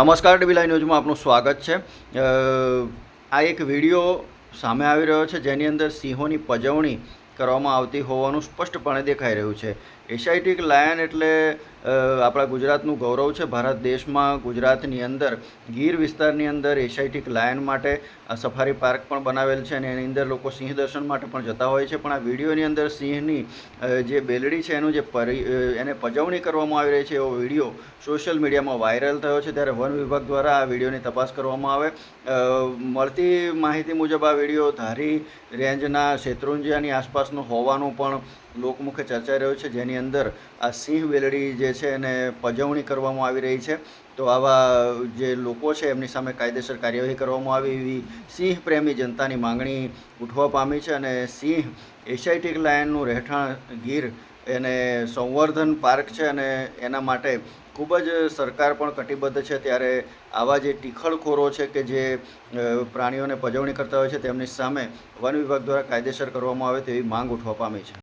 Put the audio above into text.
નમસ્કાર ડીબીલાઈ ન્યૂઝમાં આપનું સ્વાગત છે. આ એક વીડિયો સામે આવી રહ્યો છે જેની અંદર સિંહોની પજવણી કરવામાં આવતી હોવાનું સ્પષ્ટપણે દેખાઈ રહ્યું છે. એશિયાટિક લાયન એટલે આપણા ગુજરાતનું ગૌરવ છે. ભારત દેશમાં ગુજરાતની અંદર, ગીર વિસ્તારની અંદર એશિયાટિક લાયન માટે આ સફારી પાર્ક પણ બનાવેલ છે અને એની અંદર લોકો સિંહ દર્શન માટે પણ જતા હોય છે. પણ આ વિડીયોની અંદર સિંહની જે બેલડી છે એનું જે પરી એને પજવણી કરવામાં આવી રહી છે. એવો વીડિયો સોશિયલ મીડિયામાં વાયરલ થયો છે. ત્યારે વન વિભાગ દ્વારા આ વિડીયોની તપાસ કરવામાં આવે. મળતી માહિતી મુજબ આ વીડિયો ધારી રેન્જના શેત્રુંજિયાની આસપાસનો હોવાનું પણ લોકમુખે ચર્ચાઈ રહ્યો છે. જેની અંદર આ સિંહ બેલડી જે છે એને પજવણી કરવામાં આવી રહી છે. તો આવા જે લોકો છે એમની સામે કાયદેસર કાર્યવાહી કરવામાં આવે એવી સિંહ પ્રેમી જનતાની માંગણી ઉઠવા પામી છે અને સિંહ એશિયાટિક લાયનનું રહેઠાણ ગીર એને સંવર્ધન પાર્ક છે અને એના માટે ખૂબ જ સરકાર પણ કટિબદ્ધ છે. ત્યારે આવા જે ટીખળખોરો છે કે જે પ્રાણીઓને પજવણી કરતા હોય છે, તેમની સામે વન વિભાગ દ્વારા કાયદેસર કરવામાં આવે તેવી માંગ ઉઠવા પામી છે.